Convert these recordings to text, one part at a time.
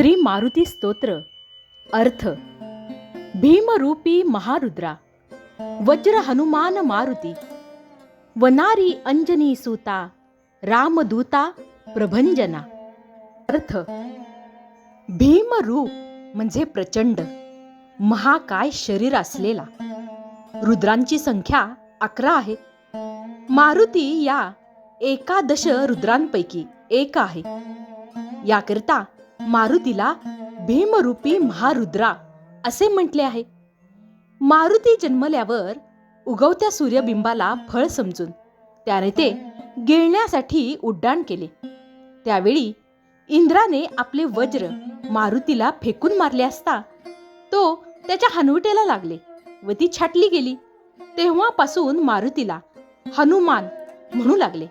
श्री मारुती स्तोत्र. अर्थ. भीमरूपी महारुद्रा. वज्र हनुमान मारुती. वनारी अंजनी सुता. रामदूता प्रभंजना. अर्थ. भीमरूप म्हणजे प्रचंड. महाकाय शरीर असलेला. रुद्रांची संख्या अकरा आहे. मारुती या एकादश रुद्रांपैकी एक आहे. याकरिता मारुतीला भीमरूपी महारुद्रा असे म्हटले आहे. मारुती जन्मल्यावर उगवत्या सूर्यबिंबाला फळ समजून त्याने ते गिळण्यासाठी उड्डाण केले. त्यावेळी इंद्राने आपले वज्र मारुतीला फेकून मारले असता तो त्याच्या हनुवटेला लागले व ती छाटली गेली. तेव्हापासून मारुतीला हनुमान म्हणू लागले.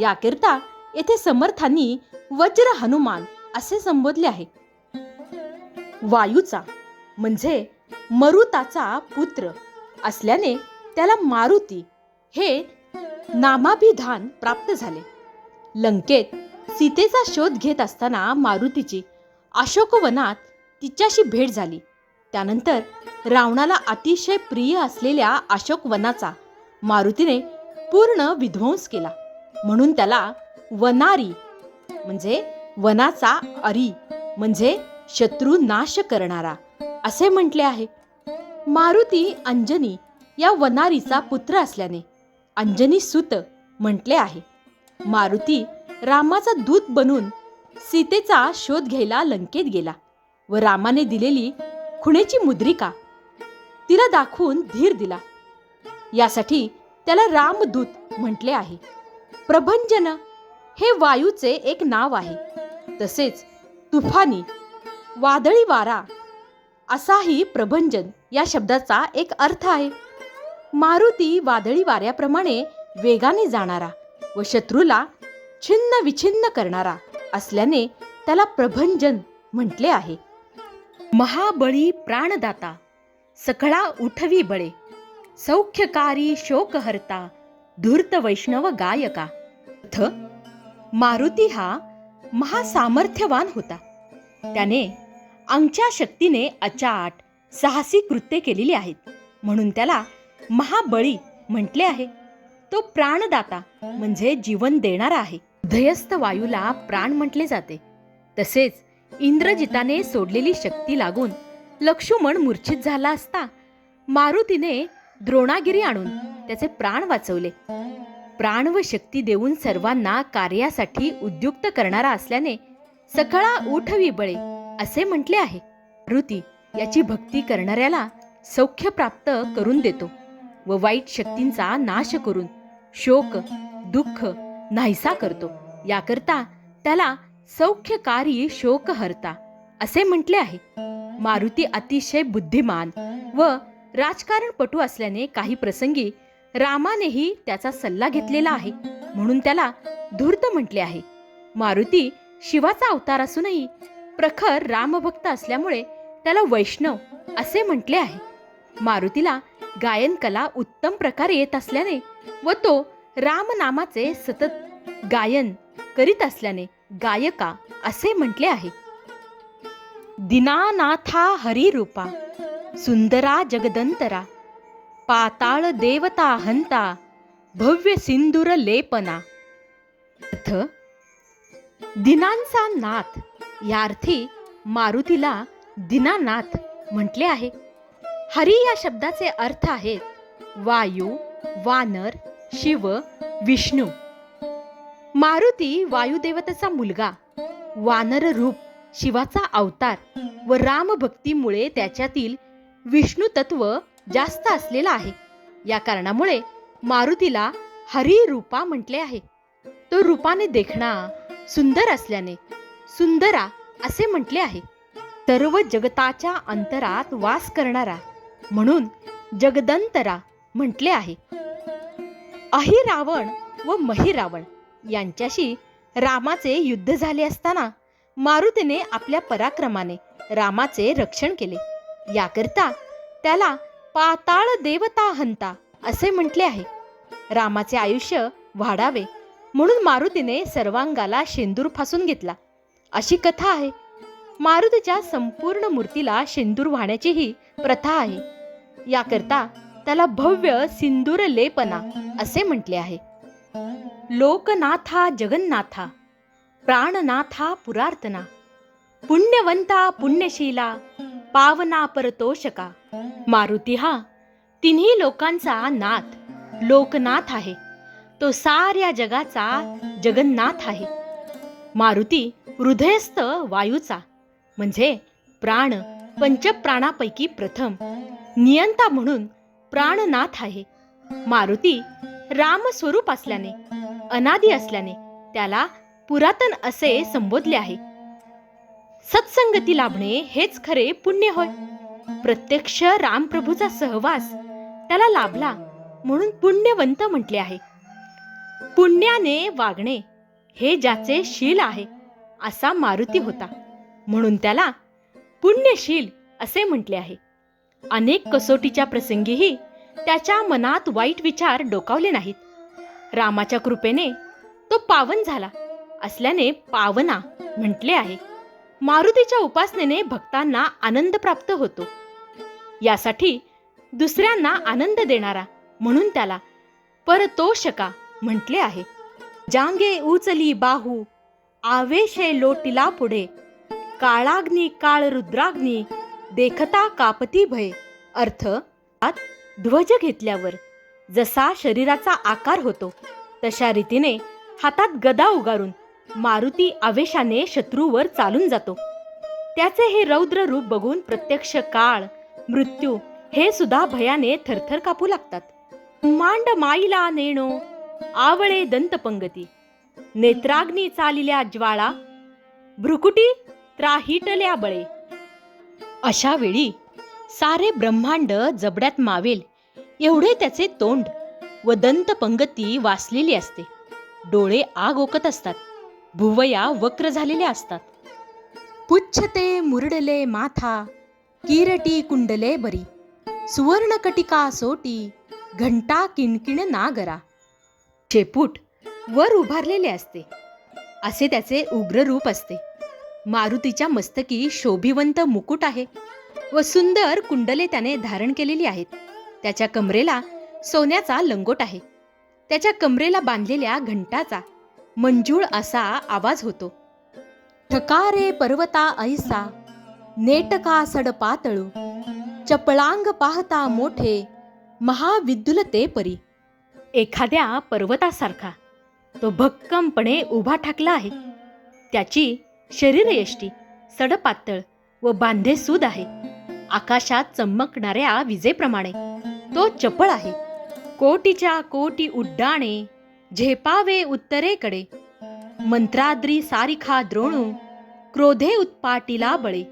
याकरिता येथे समर्थांनी वज्र हनुमान असे संबोधले आहे. वायूचा म्हणजे मरुताचा पुत्र असल्याने त्याला मारुती हे नामाभिधान प्राप्त झाले. लंकेत सीतेचा शोध घेत असताना मारुतीची अशोकवनात तिच्याशी भेट झाली. त्यानंतर रावणाला अतिशय प्रिय असलेल्या अशोकवनाचा मारुतीने पूर्ण विध्वंस केला. म्हणून त्याला वनारी म्हणजे वनाचा अरी म्हणजे शत्रू नाश करणारा असे म्हटले आहे. मारुती अंजनी या वनारीचा पुत्र असल्याने अंजनी सुत म्हटले आहे. मारुती रामाचा दूत बनून सीतेचा शोध घ्यायला लंकेत गेला व रामाने दिलेली खुणेची मुद्रिका तिला दाखवून धीर दिला. यासाठी त्याला रामदूत म्हटले आहे. प्रभंजन हे वायूचे एक नाव आहे. तसेच तुफानी वादळी वारा असाही प्रभंजन या शब्दाचा एक अर्थ आहे. मारुती वादळी वाऱ्याप्रमाणे वेगाने जाणारा व शत्रूला छिन्न विछिन्न करणारा असल्याने त्याला प्रभंजन म्हटले आहे. महाबळी प्राणदाता सकळा उठवी बळे सौख्यकारी शोकहर्ता धूर्त वैष्णव गायका. मारुती हा महासामर्थ्यवान होता. त्याने आमच्या शक्तीने अचाट साहसी कृत्ये केलेली आहेत. म्हणून त्याला महाबळी म्हटले आहे. तो प्राणदाता म्हणजे जीवन देणारा आहे. हृदयस्थ वायूला प्राण म्हटले जाते. तसेच इंद्रजिताने सोडलेली शक्ती लागून लक्ष्मण मूर्छित झाला असता मारुतीने द्रोणागिरी आणून त्याचे प्राण वाचवले. प्राण व शक्ती देऊन सर्वांना कार्यासाठी उद्युक्त करणारा असल्याने सकाळा उठवी बळे असे म्हटले आहे. ऋती याची भक्ती करणाऱ्याला सौख्य प्राप्त करून देतो व वाईट शक्तींचा नाश करून शोक दुःख नाहीसा करतो. याकरता त्याला सौख्यकारी शोक हरता असे म्हटले आहे. मारुती अतिशय बुद्धिमान व राजकारणपटू असल्याने काही प्रसंगी रामानेही त्याचा सल्ला घेतलेला आहे. म्हणून त्याला धूर्त म्हटले आहे. मारुती शिवाचा अवतार असूनही प्रखर रामभक्त असल्यामुळे त्याला वैष्णव असे म्हटले आहे. मारुतीला गायन कला उत्तम प्रकारे येत असल्याने व तो रामनामाचे सतत गायन करीत असल्याने गायका असे म्हटले आहे. दिनानाथा हरिरूपा सुंदरा जगदंतरा पाताळ देवता हंता भव्य सिंदूर लेपना। अर्थ दिनांचा नाथ या अर्थी मारुतीला दिनानाथ म्हटले आहे. हरी या शब्दाचे अर्थ आहेत वायू वानर शिव विष्णू। मारुती वायुदेवतेचा मुलगा वानर रूप शिवाचा अवतार व रामभक्तीमुळे त्याच्यातील विष्णू तत्व जास्त असलेला आहे. या कारणामुळे मारुतीला हरी रूपा म्हटले आहे. तो रूपाने देखणा सुंदर असल्याने सुंदरा असे म्हटले आहे. सर्व जगताच्या अंतरात वास करणारा म्हणून जगदंतरा म्हटले आहे. अहिरावण व महिरावण यांच्याशी रामाचे युद्ध झाले असताना मारुतीने आपल्या पराक्रमाने रामाचे रक्षण केले. याकरिता त्याला पाताळ देवता हंता असे म्हटले आहे. रामाचे आयुष्य वाढावे म्हणून मारुतीने सर्वांगाला शेंदूर फासून घेतला. अशी कथा आहे. मारुतीच्या संपूर्ण मूर्तीला शेंदूर वाहण्याचीही प्रथा आहे. याकरता त्याला भव्य सिंदूर लेपना असे म्हटले आहे. लोकनाथा जगन्नाथा प्राणनाथा पुरार्थना पुण्यवंता पुण्यशीला पावना परतोषका. मारुती हा तिन्ही लोकांचा नाथ लोकनाथ आहे. तो साऱ्या जगाचा जगन्नाथ आहे. मारुती हृदयस्थ वायूचा म्हणजे प्राण पंचप्राणापैकी प्रथम नियंता म्हणून प्राणनाथ आहे. मारुती रामस्वरूप असल्याने अनादी असल्याने त्याला पुरातन असे संबोधले आहे. सत्संगती लाभणे हेच खरे पुण्य होय. प्रत्यक्ष रामप्रभूचा सहवास त्याला लाभला म्हणून पुण्यवंत म्हटले आहे. पुण्याने वागणे हे ज्याचे शील आहे असा मारुती होता. म्हणून त्याला पुण्यशील असे म्हटले आहे. अनेक कसोटीच्या प्रसंगीही त्याच्या मनात वाईट विचार डोकावले नाहीत. रामाच्या कृपेने तो पावन झाला असल्याने पावना म्हटले आहे. मारुतीच्या उपासनेने भक्तांना आनंद प्राप्त होतो. यासाठी दुसऱ्यांना आनंद देणारा म्हणून त्याला परतोषका म्हटले आहे. जांगे उचली बाहू आवेशे लोटिला पुढे. काळाग्नी काळ रुद्राग्नी देखता कापती भय. अर्थ आत ध्वज घेतल्यावर जसा शरीराचा आकार होतो तशा रीतीने हातात गदा उगारून मारुती आवेशाने शत्रूवर चालून जातो. त्याचे हे रौद्र रूप बघून प्रत्यक्ष काळ मृत्यू हे सुद्धा भयाने थरथर कापू लागतात. मांड माईला नेणो आवळे दंतपंगती. नेत्राग्नी चालिल्या ज्वाळा भ्रुकुटी त्राहिटल्या बळे. अशा वेळी सारे ब्रह्मांड जबड्यात मावेल एवढे त्याचे तोंड व दंतपंगती वासलेली असते. डोळे आग ओकत असतात. भुवया वक्र झालेल्या असतात. पुच्छते मुरडले माथा किरटी कुंडले बरी. सुवर्णकटिका सोटी घंटा किणकिण नागरा. शेपूट वर उभारलेले असते. असे त्याचे उग्र रूप असते. मारुतीच्या मस्तकी शोभिवंत मुकुट आहे व सुंदर कुंडले त्याने धारण केलेली आहेत. त्याच्या कमरेला सोन्याचा लंगोट आहे. त्याच्या कमरेला बांधलेल्या घंटाचा मंजूळ असा आवाज होतो. ठकारे पर्वता ऐसा नेटका सड पातळू चपळांग पाहता मोठे महाविद्युलते परी. एखाद्या पर्वतासारखा तो भक्कमपणे उभा ठाकला आहे. त्याची शरीरयष्टी सडपातळ व बांधेसूद आहे. आकाशात चमकणाऱ्या विजेप्रमाणे तो चपळ आहे. कोटीच्या कोटी उड्डाणे झेपावे उत्तरेकडे. मंत्राद्री सारिखा द्रोणू क्रोधे उत्पाटीला बळे.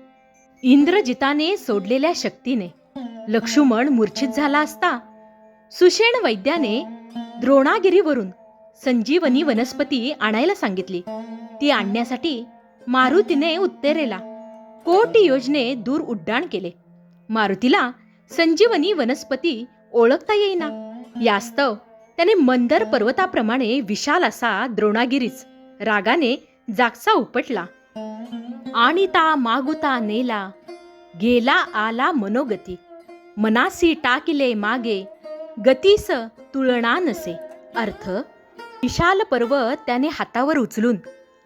इंद्रजिताने सोडलेल्या शक्तीने. लक्ष्मण मूर्छित झाला असता सुषेण वैद्याने द्रोणागिरीवरून संजीवनी वनस्पती आणायला सांगितली. ती आणण्यासाठी मारुतीने उत्तरेला कोटी योजने दूर उड्डाण केले. मारुतीला संजीवनी वनस्पती ओळखता येईना. यास्तव त्याने मंदर पर्वताप्रमाणे विशाल असा द्रोणागिरीच रागाने जागचा उपटला. आणिता मागुता नेला गेला आला मनोगती. मनासी टाकिले मागे गतीस तुळणा नसे. अर्थ विशाल पर्वत त्याने हातावर उचलून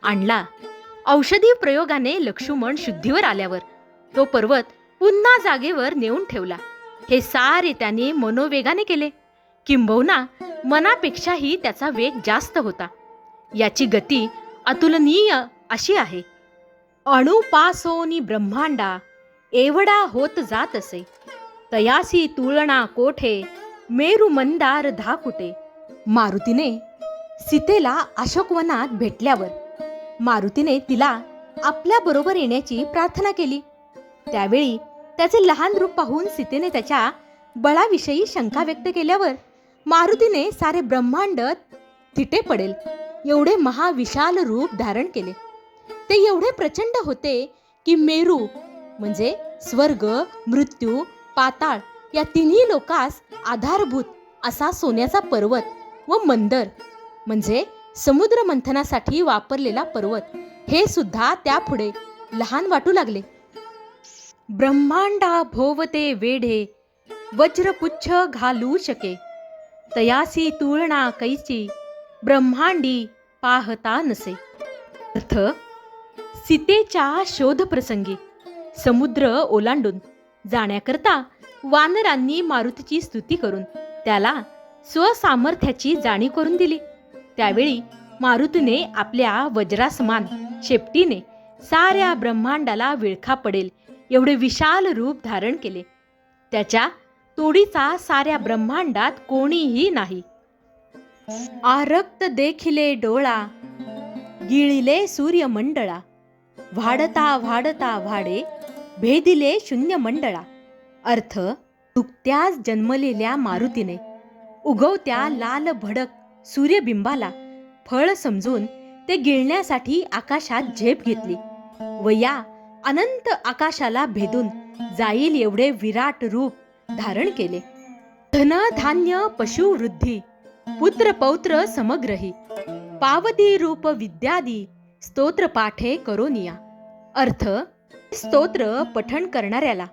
आणला. औषधी प्रयोगाने लक्ष्मण शुद्धीवर आल्यावर तो पर्वत पुन्हा जागेवर नेऊन ठेवला. हे सारे त्याने मनोवेगाने केले. किंबहुना मनापेक्षाही त्याचा वेग जास्त होता. याची गती अतुलनीय अशी आहे. अणुपासोनी ब्रह्मांडा एवढा होत जात असे तयासी तुळणा कोठे मेरू मंदार धाकुटे. मारुतीने सीतेला अशोकवनात भेटल्यावर मारुतीने तिला आपल्या बरोबर येण्याची प्रार्थना केली. त्यावेळी त्याचे लहान रूप पाहून सीतेने त्याच्या बळाविषयी शंका व्यक्त केल्यावर मारुतीने सारे ब्रह्मांड तिटे पडेल. एवढे महाविशाल रूप धारण केले. ते एवढे प्रचंड होते की मेरू म्हणजे स्वर्ग मृत्यू पाताळ या तिन्ही लोकास आधारभूत असा सोन्याचा पर्वत व मंदर म्हणजे समुद्र मंथनासाठी वापरलेला पर्वत हे सुद्धा त्यापुढे लहान वाटू लागले. ब्रह्मांडा भोवते वेढे वज्रपुच्छ घालू शके. तयासी तुळणा कैची ब्रह्मांडी पाहता नसे. अर्थ सीतेच्या शोधप्रसंगी समुद्र ओलांडून जाण्याकरता वानरांनी मारुतीची स्तुती करून त्याला स्वसामर्थ्याची जाणीव करून दिली. त्यावेळी मारुतीने आपल्या वज्रासमान शेपटीने साऱ्या ब्रह्मांडाला विळखा पडेल एवढे विशाल रूप धारण केले. त्याच्या तुडीचा साऱ्या ब्रह्मांडात कोणीही नाही. आरक्त देखिले डोळा गिळिले सूर्यमंडळा वाढता वाढता वाढे भेदिले शून्य मंडळा अर्थ नुकत्याच जन्मलेल्या मारुतीने उगवत्या लाल भडक सूर्यबिंबाला फळ समजून ते गिळण्यासाठी आकाशात झेप घेतली. व या अनंत आकाशाला भेदून जाईल एवढे विराट रूप धारण केले. धन धान्य पशु वृद्धी पुत्र पौत्र समग्रही पावती रूप विद्यादी स्तोत्र पाठे करोनिया. अर्थ स्तोत्र पठण करणाऱ्याला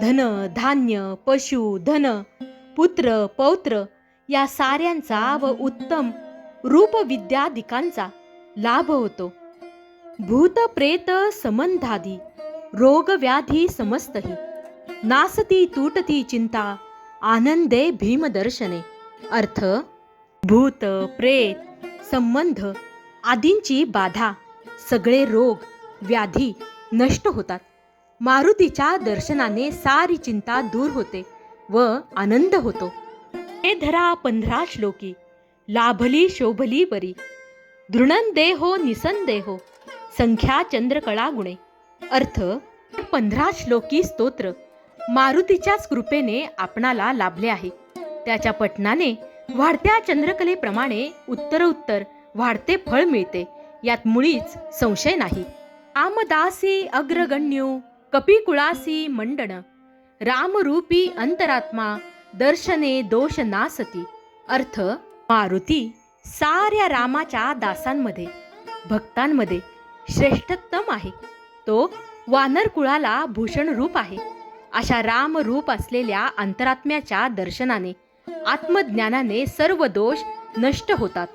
धन धान्य पशु धन पुत्र पौत्र या साऱ्यांचा व उत्तम रूपविद्यादिकांचा लाभ होतो. भूत प्रेत संबंधादी रोग व्याधी समस्तही नासती तुटती चिंता आनंदे भीमदर्शने. अर्थ भूत प्रेत संबंध आदींची बाधा सगळे रोग व्याधी नष्ट होतात. मारुतीच्या दर्शनाने सारी चिंता दूर होते व आनंद होतो. हे धरा पंधरा श्लोकी लाभली शोभली बरी. दृणंदेहो निसंदेहो संख्या चंद्रकळा गुणे अर्थ पंधरा श्लोकी स्तोत्र. मारुतीच्याच कृपेने आपणाला लाभले आहे. त्याच्या पठनाने वाढत्या चंद्रकलेप्रमाणे उत्तरोत्तर वाढते फळ मिळते. यात मुळीच संशय नाही. आमदासी अग्रगण्यो कपिकुळासी मंडण. रामरूपी अंतरात्मा दर्शने दोष नासती. अर्थ मारुती साऱ्या रामाच्या दासांमध्ये भक्तांमध्ये श्रेष्ठतम आहे. तो वानर कुळाला भूषण रूप आहे. अशा राम रूप असलेल्या अंतरात्म्याच्या दर्शनाने आत्मज्ञानाने सर्व दोष नष्ट होतात.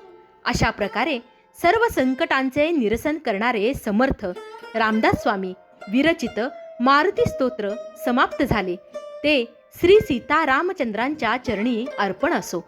अशा प्रकारे सर्व संकटांचे निरसन करणारे समर्थ रामदास स्वामी विरचित मारुती स्तोत्र समाप्त झाले. ते श्री सीता रामचंद्रांच्या चरणी अर्पण असो.